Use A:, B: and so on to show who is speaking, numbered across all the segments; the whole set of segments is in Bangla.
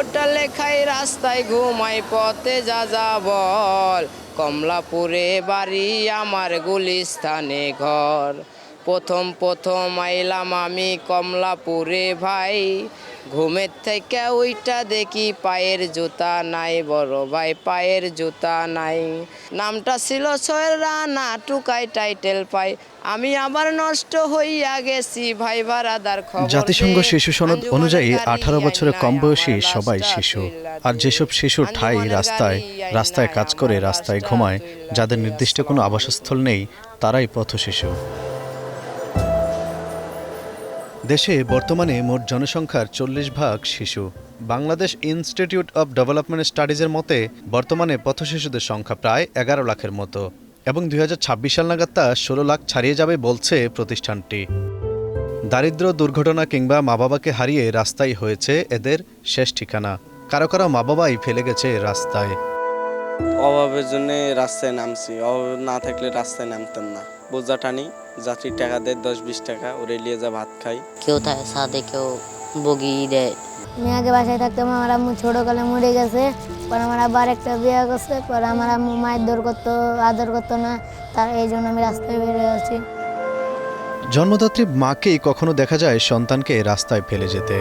A: হোটেলে খাই, রাস্তায় ঘুমাই, পথে যা যা বল। কমলাপুরে বাড়ি, আমার গুলিস্থানে ঘর। প্রথম প্রথম আইলাম আমি কমলাপুরে ভাই। ঘুমের থেকে ওইটা দেখি পায়ের জুতা নাই বড় ভাই পায়ের জুতা নাই। নামটা ছিল সোহেল রানা টুকাই টাইটেল পাই। আমি আবার নষ্ট হইয়া গেছি ভাই ভাড়াদার খবর
B: জাতিসংঘ শিশু সনদ অনুযায়ী আঠারো বছরের কম বয়সী সবাই শিশু। আর যেসব শিশু ঠাই রাস্তায় রাস্তায় কাজ করে রাস্তায় ঘুমায় যাদের নির্দিষ্ট কোনো আবাসস্থল নেই তারাই পথ শিশু। দেশে বর্তমানে মোট জনসংখ্যার চল্লিশ ভাগ শিশু। বাংলাদেশ ইনস্টিটিউট অব ডেভেলপমেন্ট স্টাডিজের মতে, বর্তমানে পথশিশুদের সংখ্যা প্রায় এগারো লাখের মতো এবং দুই হাজার ছাব্বিশ সাল নাগাদ তা ষোলো লাখ ছাড়িয়ে যাবে বলছে প্রতিষ্ঠানটি। দারিদ্র দুর্ঘটনা কিংবা মা বাবাকে হারিয়ে রাস্তায় হয়েছে এদের শেষ ঠিকানা। কারও কারও মা বাবাই ফেলে গেছে রাস্তায়।
C: অভাবের জন্য রাস্তায় নামছি, অভাব না থাকলে রাস্তায় নামতাম না। বোঝা টানি। যাত্রীর টাকা দেয় দশ বিশ টাকা ওরে নিয়ে যা ভাত খাই।
D: কেউ থাকে সাথে কেউ বগি দেয়।
E: আমি আগে বাসায় থাকতাম আমার আম্মু ছোটোকালে মরে গেছে পর আমার আবার একটা বিয়ে করছে পর আমার আম্মু মায়ের দৌড় করতো আদর করতো না তার এই জন্য আমি রাস্তায় বেরিয়ে আছি।
B: জন্মদাত্রী মাকেই কখনো দেখা যায় সন্তানকে রাস্তায় ফেলে যেতে।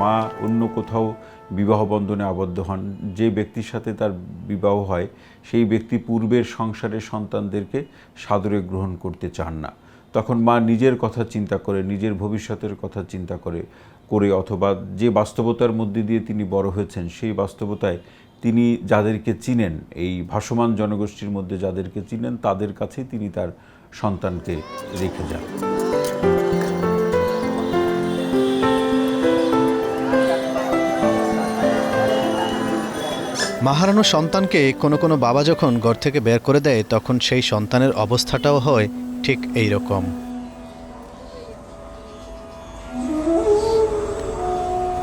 F: মা অন্য কোথাও বিবাহ বন্ধনে আবদ্ধ হন। যে ব্যক্তির সাথে তার বিবাহ হয়, সেই ব্যক্তি পূর্বের সংসারের সন্তানদেরকে সাদরে গ্রহণ করতে চান না। তখন মা নিজের কথা চিন্তা করে, নিজের ভবিষ্যতের কথা চিন্তা করে করে অথবা যে বাস্তবতার মধ্যে দিয়ে তিনি বড় হয়েছেন, সেই বাস্তবতায় তিনি যাদেরকে চিনেন, এই ভাসমান জনগোষ্ঠীর মধ্যে যাদেরকে চিনেন, তাদের কাছেই তিনি তার সন্তানকে রেখে যান।
B: মাহারানো সন্তানকে কোনো কোনো বাবা যখন ঘর থেকে বের করে দেয়, তখন সেই সন্তানের অবস্থাটাও হয় ঠিক এই রকম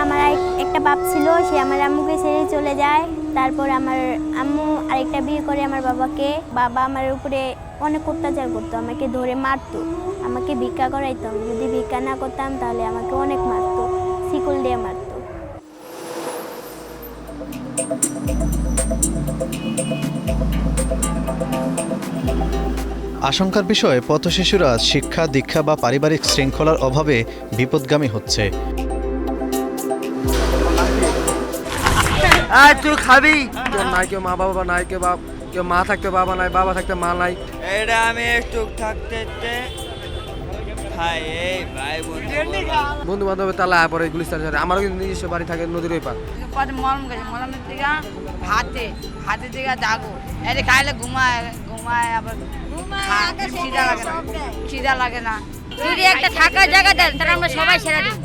G: আমার একটা বাপ ছিল, সে আমার আম্মুকে ছেড়ে চলে যায়। তারপর আমার আম্মু আরেকটা বিয়ে করে আমার বাবাকে। বাবা আমার উপরে অনেক অত্যাচার করতো, আমাকে ধরে মারতো, আমাকে ভিক্ষা করাইতো। যদি ভিক্ষা না করতাম, তাহলে আমাকে অনেক মারতো, শিকল দিয়ে মারতো।
B: আশঙ্কার বিষয় পথশিশুরা শিক্ষা দীক্ষা বা পারিবারিক শৃঙ্খলার অভাবে বিপদগামী হচ্ছে।
H: আয় তুই খাবি? কেউ নাই কেউ মা বাবা নাই কেউ বাপ কেউ মা থাকতে বাবা নাই বাবা থাকতে মা নাই।
A: এটা আমি একটু থাকতে বন্ধু
H: বন্ধু। বান্ধবের তালা পরে গুলিস্তান শহরে আমারও কিন্তু নিজস্ব বাড়ি থাকে নদীর ওই পার
I: পরে মলম গেছে মলমের দিকে হাতে হাতে দিকে দাগো। এতে খাইলে ঘুমায় ঘুমায় আবার খিদা লাগে না। খিদা লাগে না।
D: যদি একটা থাকার জায়গা দেন তাহলে আমরা সবাই সেরা দিই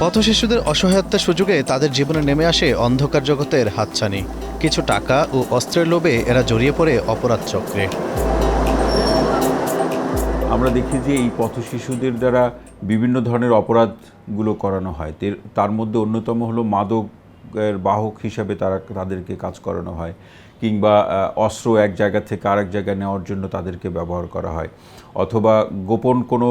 B: পথশিশুদের অসহায়ত্বের সুযোগে তাদের জীবনে নেমে আসে অন্ধকার জগতের হাতছানি। কিছু টাকা ও অস্ত্রের লোভে এরা জড়িয়ে পড়ে অপরাধ চক্রে।
F: আমরা দেখি যে এই পথ শিশুদের দ্বারা বিভিন্ন ধরনের অপরাধগুলো করানো হয়। তার মধ্যে অন্যতম হলো মাদকের বাহক হিসাবে তারা তাদেরকে কাজ করানো হয় কিংবা আহ, অস্ত্র এক জায়গা থেকে আরেক জায়গায় নেওয়ার জন্য তাদেরকে ব্যবহার করা হয় অথবা গোপন কোনো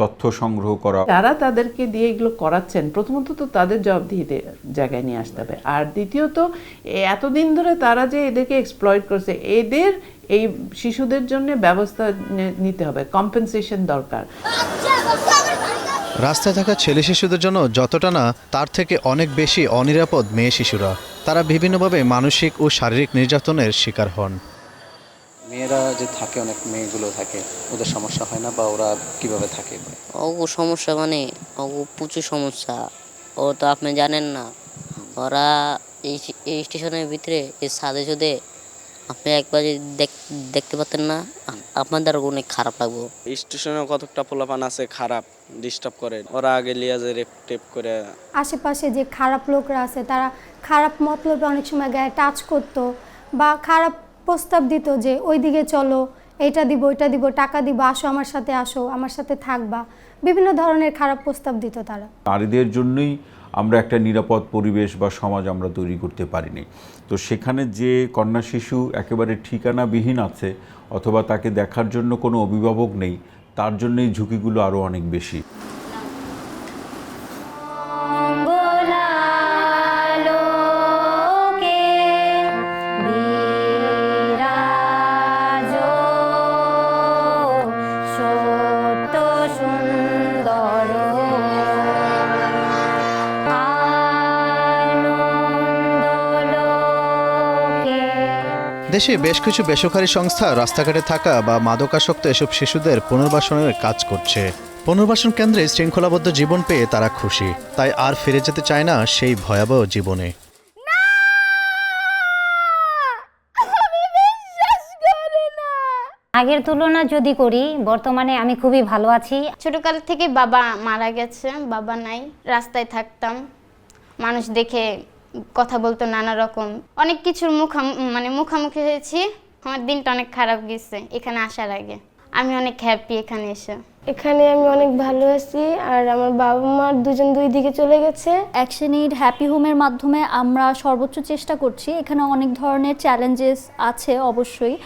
F: তথ্য সংগ্রহ করা।
J: যারা তাদেরকে দিয়ে এগুলো করাচ্ছেন। প্রথমত তো তাদের জবাবদিহিতে জায়গায় নিয়ে আসতে হবে। আর দ্বিতীয়ত এ এতদিন ধরে তারা যে এদেরকে এক্সপ্লয়েট করছে এদের এই শিশুদের জন্য ব্যবস্থা নিতে হবে। কম্পেনসেশন দরকার।
B: রাস্তায় থাকা ছেলে শিশুদের জন্য যতটা না তার থেকে অনেক বেশি অনিরাপদ মেয়ে শিশুরা। তারা বিভিন্নভাবে মানসিক ও শারীরিক নির্যাতনের শিকার হন।
K: মেয়েরা যে থাকে অনেক মেয়েগুলো থাকে ওদের সমস্যা হয় না বা ওরা কীভাবে থাকে?
D: অগু সমস্যা মানে অগু প্রচুর সমস্যা। ও তো আপনি জানেন না। ওরা এই এই স্টেশনের ভিতরে এই সাদে সুদে আপনি একবার যদি দেখ- দেখতে পাতেন না আপনার আপনাদের অনেক খারাপ লাগবো।
C: স্টেশনে কতটা পোলাপান আছে খারাপ ডিস্টার্ব করে। ওরা আগে লিয়াজে রেপ টেপ করে।
E: আশেপাশে যে খারাপ লোকরা আছে তারা খারাপ মতলবে অনেক সময় গায়ে টাচ করতো বা খারাপ প্রস্তাব দিত যে ওই দিকে চলো এইটা দিব, ওইটা দিব, টাকা দিব, আসো আমার সাথে, আসো, আমার সাথে থাকবা। বিভিন্ন ধরনের খারাপ প্রস্তাব দিত তারা।
F: নারীদের জন্যই আমরা একটা নিরাপদ পরিবেশ বা সমাজ আমরা তৈরি করতে পারিনি। তো সেখানে যে কন্যা শিশু একেবারে ঠিকানাবিহীন আছে অথবা তাকে দেখার জন্য কোনো অভিভাবক নেই, তার জন্যই ঝুঁকিগুলো আরও অনেক বেশি।
B: এদেশে বেশ কিছু বেসরকারি সংস্থা রাস্তাঘাটে থাকা বা মাদকাসক্ত এসব শিশুদের পুনর্বাসনের কাজ করছে। পুনর্বাসন কেন্দ্রে শৃঙ্খলাবদ্ধ জীবন পেয়ে তারা খুশি। তাই আর ফিরে যেতে চায় না সেই ভয়াবহ জীবনে।
L: আগের তুলনা যদি করি বর্তমানে আমি খুবই ভালো আছি।
G: ছোটকাল থেকে বাবা মারা গেছে বাবা নাই রাস্তায় থাকতাম। মানুষ দেখে কথা বলতো নানা রকম। অনেক কিছুর মুখা মানে মুখামুখি হয়েছি। আমার দিনটা অনেক খারাপ গেছে এখানে আসার আগে। আমি অনেক হ্যাপি এখানে এসে।
E: এখানে আমি অনেক ভালো আছি আর আমার বাবা মার দুজন দুই দিকে চলে গেছে।
L: অ্যাকশন এইড হ্যাপি হোমের মাধ্যমে আমরা সর্বোচ্চ চেষ্টা করছি। এখানে অনেক ধরনের চ্যালেঞ্জেস আছে অবশ্যই।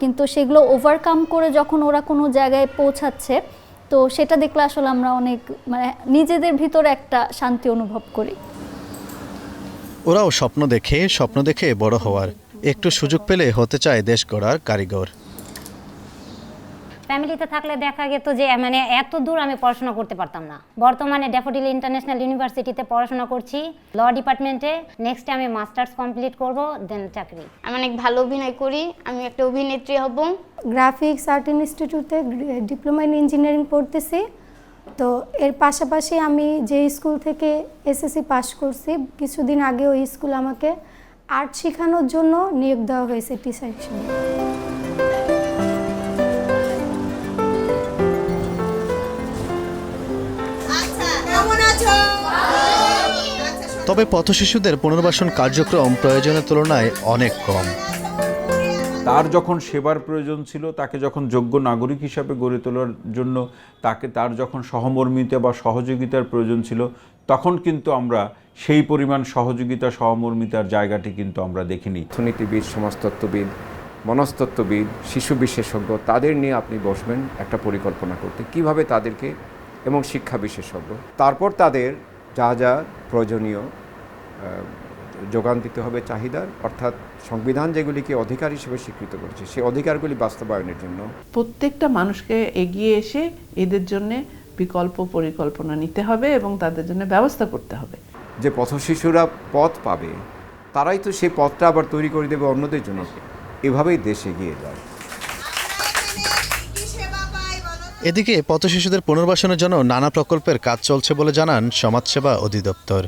L: কিন্তু সেগুলো ওভারকাম করে যখন ওরা কোনো জায়গায় পৌঁছাচ্ছে তো সেটা দেখলে আসলে আমরা অনেক মানে নিজেদের ভিতরে একটা শান্তি অনুভব করি।
B: ওরাও স্বপ্ন দেখে স্বপ্ন দেখে বড় হওয়ার। একটু সুযোগ পেলে হতে চায় দেশ গড়ার কারিগর।
L: ফ্যামিলিতে থাকলে দেখা যেত যে মানে এত দূর আমি পড়াশোনা করতে পারতাম না। বর্তমানে ড্যাফোডিল ইন্টারন্যাশনাল ইউনিভার্সিটিতে পড়াশোনা করছি ল ডিপার্টমেন্টে। নেক্সটে আমি মাস্টার্স কমপ্লিট করব দেন চাকরি।
G: আমি অনেক ভালো অভিনয় করি আমি একটা অভিনেত্রী হব।
E: গ্রাফিক্স আর্ট ইনস্টিটিউটে ডিপ্লোমা ইন ইঞ্জিনিয়ারিং পড়তেছি। তো এর পাশাপাশি আমি যে স্কুল থেকে এসএসসি পাশ করছি কিছুদিন আগে ওই স্কুল আমাকে আর্ট শেখানোর জন্য নিয়োগ দেওয়া হয়েছে টিচার হিসেবে।
B: তবে পথশিশুদের পুনর্বাসন কার্যক্রম প্রয়োজনের তুলনায় অনেক কম।
F: তার যখন সেবার প্রয়োজন ছিল, তাকে যখন যোগ্য নাগরিক হিসাবে গড়ে তোলার জন্য তাকে, তার যখন সহমর্মিতা বা সহযোগিতার প্রয়োজন ছিল, তখন কিন্তু আমরা সেই পরিমাণ সহযোগিতা, সহমর্মিতার জায়গাটি কিন্তু আমরা দেখিনি।
M: অর্থনীতিবিদ, সমাজতত্ত্ববিদ, মনস্তত্ত্ববিদ, শিশু বিশেষজ্ঞ, তাদের নিয়ে আপনি বসবেন একটা পরিকল্পনা করতে। কীভাবে তাদেরকে এবং শিক্ষা বিশেষজ্ঞ? তারপর তাদের যা যা প্রয়োজনীয় যোগান দিতে হবে চাহিদার অর্থাৎ সংবিধান যেগুলিকে অধিকার হিসেবে স্বীকৃত করেছে সেই অধিকারগুলি বাস্তবায়নের জন্য।
J: প্রত্যেকটা মানুষকে এগিয়ে এসে এদের জন্য বিকল্প পরিকল্পনা নিতে হবে এবং তাদের জন্য ব্যবস্থা করতে হবে।
M: যে পথশিশুরা পথ পাবে তারাই তো সেই পথটা আবার তৈরি করে দেবে অন্যদের জন্য। এভাবেই দেশ এগিয়ে যায়।
B: এদিকে পথশিশুদের পুনর্বাসনের জন্য নানা প্রকল্পের কাজ চলছে বলে জানান সমাজসেবা অধিদপ্তর।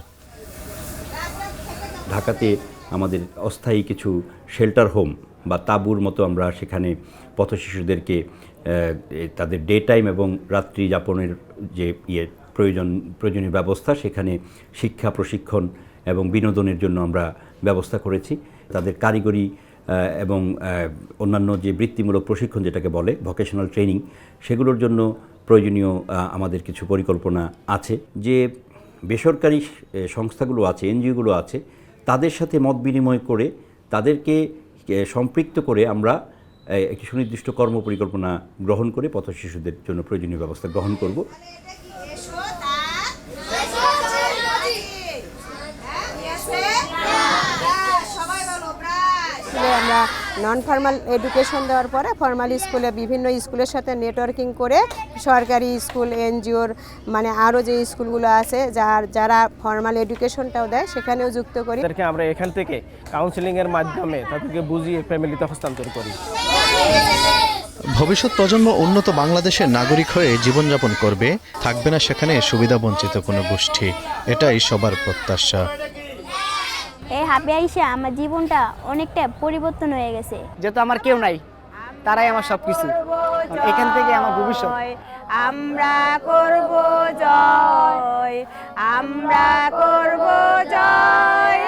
N: ঢাকাতে আমাদের অস্থায়ী কিছু শেল্টার হোম বা তাঁবুর মতো আমরা সেখানে পথশিশুদেরকে আহ, এ, তাদের ডে টাইম এবং রাত্রি যাপনের যে ইয়ে প্রয়োজন প্রয়োজনীয় ব্যবস্থা সেখানে শিক্ষা প্রশিক্ষণ এবং বিনোদনের জন্য আমরা ব্যবস্থা করেছি। তাদের কারিগরি এবং অন্যান্য যে বৃত্তিমূলক প্রশিক্ষণ যেটাকে বলে ভোকেশনাল ট্রেনিং সেগুলোর জন্য প্রয়োজনীয় আমাদের কিছু পরিকল্পনা আছে। যে বেসরকারি সংস্থাগুলো আছে এনজিওগুলো আছে তাদের সাথে মত বিনিময় করে তাদেরকে সম্পৃক্ত করে আমরা একটি সুনির্দিষ্ট কর্ম পরিকল্পনা গ্রহণ করে পথ শিশুদের জন্য প্রয়োজনীয় ব্যবস্থা গ্রহণ করব।
O: স্কুলে আমরা নন ফর্মাল এডুকেশন দেওয়ার পরে ফর্মাল স্কুলে বিভিন্ন স্কুলের সাথে নেটওয়ার্কিং করে সরকারি স্কুল এনজিওর মানে আরও যে স্কুলগুলো আছে যার যারা ফর্মাল এডুকেশনটাও দেয় সেখানেও যুক্ত করি।
P: তাদেরকে আমরা এখান থেকে কাউন্সিলিংয়ের মাধ্যমে তাদেরকে বুঝিয়ে ফ্যামিলিতে হস্তান্তর করি।
B: ভবিষ্যৎ প্রজন্ম উন্নত বাংলাদেশের নাগরিক হয়ে জীবনযাপন করবে থাকবে না সেখানে সুবিধাবঞ্চিত কোনো গোষ্ঠী। এটাই সবার প্রত্যাশা।
G: এই হাবে আইসা আমার জীবনটা অনেকটা পরিবর্তন হয়ে গেছে।
I: যেহেতু আমার কেউ নাই তারাই আমার সবকিছু। এখান থেকে আমার ভবিষ্যৎ।
O: আমরা করব জয় আমরা করব জয়